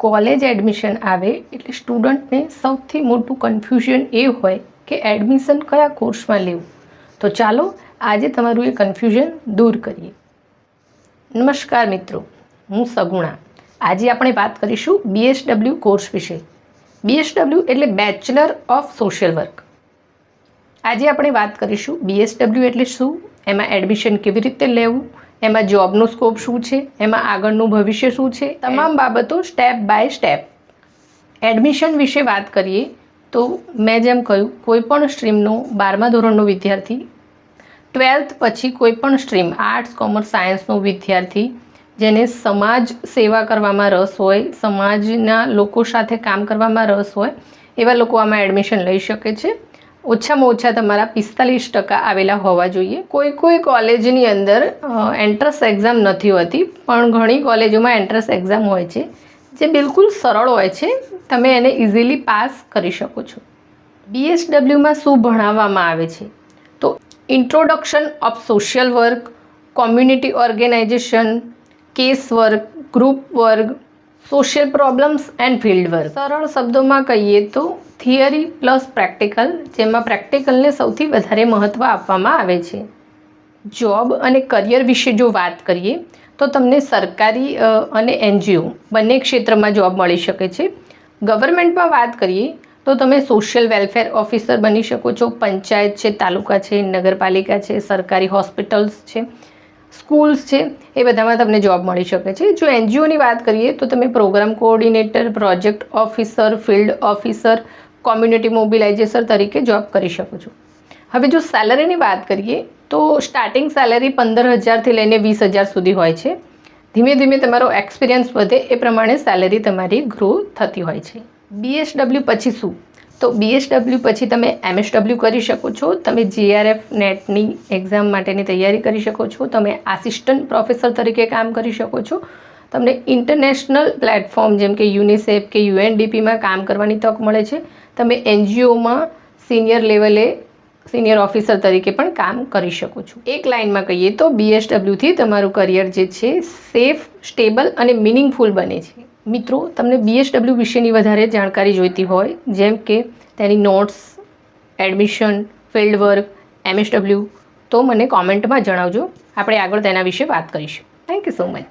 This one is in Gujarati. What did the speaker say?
કોલેજ એડમિશન આવે એટલે સ્ટુડન્ટને સૌથી મોટું કન્ફ્યુઝન એ હોય કે એડમિશન કયા કોર્સમાં લેવું. તો ચાલો આજે તમારું એ કન્ફ્યુઝન દૂર કરીએ. નમસ્કાર મિત્રો, હું સગુણા. આજે આપણે વાત કરીશું બીએસડબલ્યુ કોર્સ વિશે. બીએસડબલ્યુ એટલે બેચલર ઓફ સોશિયલ વર્ક આજે આપણે વાત કરીશું બીએસડબલ્યુ એટલે શું, એમાં એડમિશન કેવી રીતે લેવું એમાં જોબનો સ્કોપ શું છે? એમાં આગળનું ભવિષ્ય શું છે? તમામ બાબતો સ્ટેપ બાય સ્ટેપ એડમિશન વિશે વાત કરીએ તો મેં જેમ કહ્યું, કોઈ પણ સ્ટ્રીમનો બારમા ધોરણનો વિદ્યાર્થી, ટ્વેલ્થ પછી કોઈપણ સ્ટ્રીમ આર્ટ્સ કોમર્સ સાયન્સનો વિદ્યાર્થી, જેને સમાજ સેવા કરવામાં રસ હોય, સમાજના લોકો સાથે કામ કરવામાં રસ હોય, એવા લોકો આમાં એડમિશન લઈ શકે છે. ઓછામાં ઓછા તમારા પિસ્તાલીસ ટકા આવેલા હોવા જોઈએ. કોઈ કોઈ કોલેજની અંદર એન્ટ્રન્સ એક્ઝામ નથી હોતી, પણ ઘણી કોલેજોમાં એન્ટ્રન્સ એક્ઝામ હોય છે, જે બિલકુલ સરળ હોય છે. તમે એને ઇઝીલી પાસ કરી શકો છો. બીએસડબલ્યુમાં શું ભણાવવામાં આવે છે? તો introduction of social work community organization case work group work social problems and field work સરળ શબ્દોમાં કહીએ તો થિયરી પ્લસ પ્રેક્ટિકલ જેમાં પ્રેક્ટિકલને સૌથી વધારે મહત્ત્વ આપવામાં આવે છે. જોબ અને કરિયર વિશે જો વાત કરીએ, તો તમને સરકારી અને એનજીઓ બંને ક્ષેત્રમાં જોબ મળી શકે છે. ગવર્મેન્ટમાં વાત કરીએ, તો તમે સોશિયલ વેલફેર ઓફિસર બની શકો છો. પંચાયત છે, તાલુકા છે, નગરપાલિકા છે, સરકારી હોસ્પિટલ્સ છે. સ્કૂલ્સ છે, એ બધામાં તમને જોબ મળી શકે છે. જો એનજીઓની વાત કરીએ, તો તમે program coordinator, project officer, field officer, community mobilization તરીકે જોબ કરી શકો છો. હવે જો સેલરીની વાત કરીએ, તો સ્ટાર્ટિંગ સેલરી પંદર હજારથી લઈને વીસ હજાર સુધી હોય છે. ધીમે ધીમે તમારો એક્સપિરિયન્સ વધે, એ પ્રમાણે સેલરી તમારી ગ્રો થતી હોય છે. બીએસડબલ્યુ પછી શું? તો બીએસડબલ્યુ પછી તમે એમએસડબલ્યુ કરી શકો છો. તમે જીઆરએફ નેટની એક્ઝામ માટેની તૈયારી કરી શકો છો. તમે આસિસ્ટન્ટ પ્રોફેસર તરીકે કામ કરી શકો છો. તમને ઇન્ટરનેશનલ પ્લેટફોર્મ જેમ કે યુનિસેફ કે યુએનડીપીમાં કામ કરવાની તક મળે છે. તમે એનજીઓમાં સિનિયર લેવલે સિનિયર ઓફિસર તરીકે પણ કામ કરી શકો છો. એક લાઇનમાં કહીએ તો બીએસડબલ્યુથી તમારું કરિયર જે છે સેફ સ્ટેબલ અને મિનિંગફુલ બને છે. મિત્રો, તમને બીએસડબલ્યુ વિશેની વધારે જાણકારી જોઈતી હોય, જેમ કે તેની notes admission field work MSW તો મને કોમેન્ટમાં જણાવજો. આપણે આગળ તેના વિશે વાત કરીશું. Thank you so much